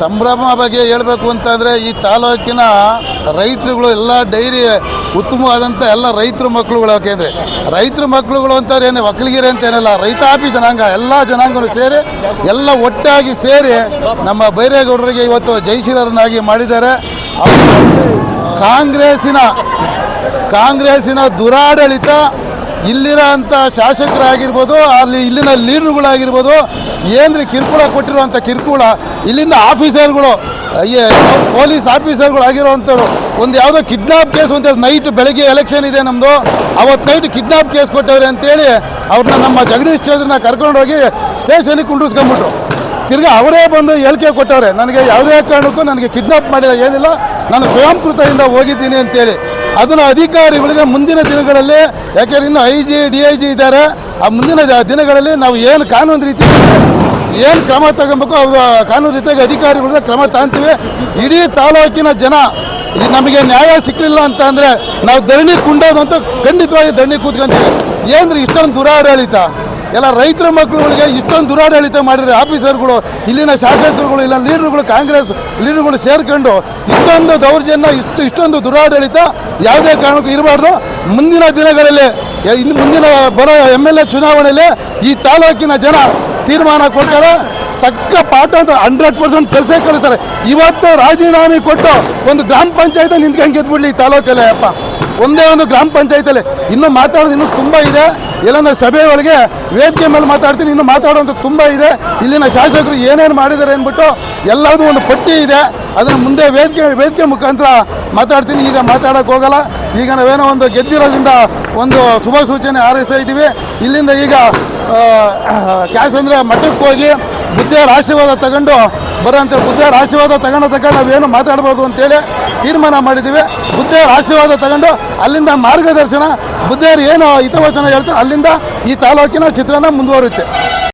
ಸಂಭ್ರಮ ಬಗ್ಗೆ ಹೇಳಬೇಕು ಅಂತಂದರೆ ಈ ತಾಲೂಕಿನ ರೈತರುಗಳು ಎಲ್ಲ ಡೈರಿ ಉತ್ತಮವಾದಂಥ ಎಲ್ಲ ರೈತರ ಮಕ್ಕಳುಗಳು ಯಾಕೆಂದರೆ ರೈತರ ಮಕ್ಕಳುಗಳು ಅಂತಾರೆ ಏನು ಒಕ್ಕಲಿಗಿರಿ ಅಂತ ಏನಿಲ್ಲ, ರೈತಾಪಿ ಜನಾಂಗ, ಎಲ್ಲ ಜನಾಂಗಗಳು ಸೇರಿ, ಎಲ್ಲ ಒಟ್ಟಾಗಿ ಸೇರಿ ನಮ್ಮ ಬೈರೇಗೌಡರಿಗೆ ಇವತ್ತು ಜಯಶೀಲರನ್ನಾಗಿ ಮಾಡಿದ್ದಾರೆ. ಕಾಂಗ್ರೆಸ್ಸಿನ ಕಾಂಗ್ರೆಸ್ಸಿನ ದುರಾಡಳಿತ ಇಲ್ಲಿರೋ ಅಂಥ ಶಾಸಕರಾಗಿರ್ಬೋದು, ಅಲ್ಲಿ ಇಲ್ಲಿನ ಲೀಡರ್ಗಳಾಗಿರ್ಬೋದು, ಏನ್ರಿ ಕಿರುಕುಳ ಕೊಟ್ಟಿರುವಂಥ ಕಿರುಕುಳ? ಇಲ್ಲಿಂದ ಆಫೀಸರ್ಗಳು ಪೊಲೀಸ್ ಆಫೀಸರ್ಗಳು ಆಗಿರುವಂಥವ್ರು, ಒಂದು ಯಾವುದೋ ಕಿಡ್ನಾಪ್ ಕೇಸ್ ಅಂತ ನೈಟ್ ಬೆಳಗ್ಗೆ ಎಲೆಕ್ಷನ್ ಇದೆ ನಮ್ಮದು ಅವತ್ತು ನೈಟ್ ಕಿಡ್ನಾಪ್ ಕೇಸ್ ಕೊಟ್ಟವ್ರೆ ಅಂತೇಳಿ ಅವ್ರನ್ನ ನಮ್ಮ ಜಗದೀಶ್ ಚೌಧರಿನ ಕರ್ಕೊಂಡೋಗಿ ಸ್ಟೇಷನಿಗೆ ಕುಂಡಿಸ್ಕೊಂಬಿಟ್ರು ತಿರ್ಗಿ ಅವರೇ ಬಂದು ಹೇಳಿಕೆ ಕೊಟ್ಟವ್ರೆ, ನನಗೆ ಯಾವುದೇ ಕಾರಣಕ್ಕೂ ನನಗೆ ಕಿಡ್ನಾಪ್ ಮಾಡಿದ ಏನಿಲ್ಲ, ನಾನು ಸ್ವಯಂಕೃತದಿಂದ ಹೋಗಿದ್ದೀನಿ ಅಂತೇಳಿ. ಅದನ್ನು ಅಧಿಕಾರಿಗಳಿಗೆ ಮುಂದಿನ ದಿನಗಳಲ್ಲಿ ಯಾಕೆಂದ್ರೆ ಇನ್ನು I G D I G ಇದ್ದಾರೆ. ಆ ಮುಂದಿನ ದಿನಗಳಲ್ಲಿ ನಾವು ಏನು ಕಾನೂನು ರೀತಿ, ಏನು ಕ್ರಮ ತಗೊಬೇಕು ಕಾನೂನು ರೀತಿಯಾಗಿ ಅಧಿಕಾರಿಗಳ ಕ್ರಮ ತಾಂತೀವಿ ಇಡೀ ತಾಲೂಕಿನ ಜನ ಇದು ನಮಗೆ ನ್ಯಾಯ ಸಿಕ್ಕಲಿಲ್ಲ ಅಂತ ಅಂದರೆ ನಾವು ಧರಣಿ ಅಂತ ಖಂಡಿತವಾಗಿ ಧರಣಿ ಕೂತ್ಕೊಂತೀವಿ. ಏನ್ರಿ ಇಷ್ಟೊಂದು ದುರಾಡಳಿತ? ಎಲ್ಲ ರೈತರ ಮಕ್ಕಳುಗಳಿಗೆ ಇಷ್ಟೊಂದು ದುರಾಡಳಿತ ಮಾಡಿದ್ರೆ ಆಫೀಸರ್ಗಳು, ಇಲ್ಲಿನ ಶಾಸಕರುಗಳು, ಇಲ್ಲ ಲೀಡರ್ಗಳು, ಕಾಂಗ್ರೆಸ್ ಲೀಡರ್ಗಳು ಸೇರ್ಕೊಂಡು ಇಷ್ಟೊಂದು ದೌರ್ಜನ್ಯ, ಇಷ್ಟು ಇಷ್ಟೊಂದು ದುರಾಡಳಿತ ಯಾವುದೇ ಕಾರಣಕ್ಕೂ ಇರಬಾರ್ದು. ಮುಂದಿನ ದಿನಗಳಲ್ಲಿ, ಇನ್ನು ಮುಂದಿನ ಬರೋ ಎಂ ಎಲ್ ಎ ಚುನಾವಣೆಯಲ್ಲಿ ಈ ತಾಲೂಕಿನ ಜನ ತೀರ್ಮಾನ ಕೊಡ್ತಾರೆ. ತಕ್ಕ ಪಾಠ ಅಂತ ಹಂಡ್ರೆಡ್ ಪರ್ಸೆಂಟ್ ಕೆಲಸ ಕಳಿಸ್ತಾರೆ ಇವತ್ತು ರಾಜೀನಾಮೆ ಕೊಟ್ಟು ಒಂದು ಗ್ರಾಮ ಪಂಚಾಯತ್ ನಿಂತ್ಕೊಂಡು ಗೆದ್ಬಿಡ್ಲಿ ತಾಲೂಕಲ್ಲೇ ಅಪ್ಪ. ಒಂದೇ ಒಂದು ಗ್ರಾಮ ಪಂಚಾಯತಲ್ಲಿ. ಇನ್ನು ಮಾತಾಡೋದು ಇನ್ನೂ ತುಂಬ ಇದೆ. ಇಲ್ಲಾಂದ್ರೆ ಸಭೆ ಒಳಗೆ ವೇದಿಕೆ ಮೇಲೆ ಮಾತಾಡ್ತೀನಿ, ಇನ್ನು ಮಾತಾಡೋದು ತುಂಬ ಇದೆ. ಇಲ್ಲಿನ ಶಾಸಕರು ಏನೇನು ಮಾಡಿದ್ದಾರೆ ಅಂದ್ಬಿಟ್ಟು ಎಲ್ಲದೂ ಒಂದು ಪಟ್ಟಿ ಇದೆ. ಅದನ್ನು ಮುಂದೆ ವೇದಿಕೆ ವೇದಿಕೆ ಮುಖಾಂತರ ಮಾತಾಡ್ತೀನಿ. ಈಗ ಮಾತಾಡೋಕೆ ಹೋಗಲ್ಲ. ಈಗ ನಾವೇನೋ ಒಂದು ಗೆದ್ದಿರೋದ್ರಿಂದ ಒಂದು ಶುಭ ಸೂಚನೆ ಹಾರೈಸ್ತಾ ಇದ್ದೀವಿ. ಇಲ್ಲಿಂದ ಈಗ ಕ್ಯಾಶ್ ಅಂದರೆ ಮಠಕ್ಕೆ ಹೋಗಿ ಬುದ್ಧಿಯರ ಆಶೀರ್ವಾದ ತಗೊಂಡು ಬರೋಂಥ ಬುದ್ಧಿಯರ ಆಶೀರ್ವಾದ ತಗೊಂಡು ತಗೊಂಡು ನಾವೇನು ಮಾತಾಡ್ಬೋದು ಅಂತೇಳಿ ತೀರ್ಮಾನ ಮಾಡಿದ್ದೀವಿ. ಬುದ್ಧಿಯರ ಆಶೀರ್ವಾದ ತಗೊಂಡು ಅಲ್ಲಿಂದ ಮಾರ್ಗದರ್ಶನ ಬುದ್ಧಿಯರು ಏನು ಹಿತವಚನ ಹೇಳ್ತಾರೆ ಅಲ್ಲಿಂದ ಈ ತಾಲೂಕಿನ ಚಿತ್ರಣ ಮುಂದುವರುತ್ತೆ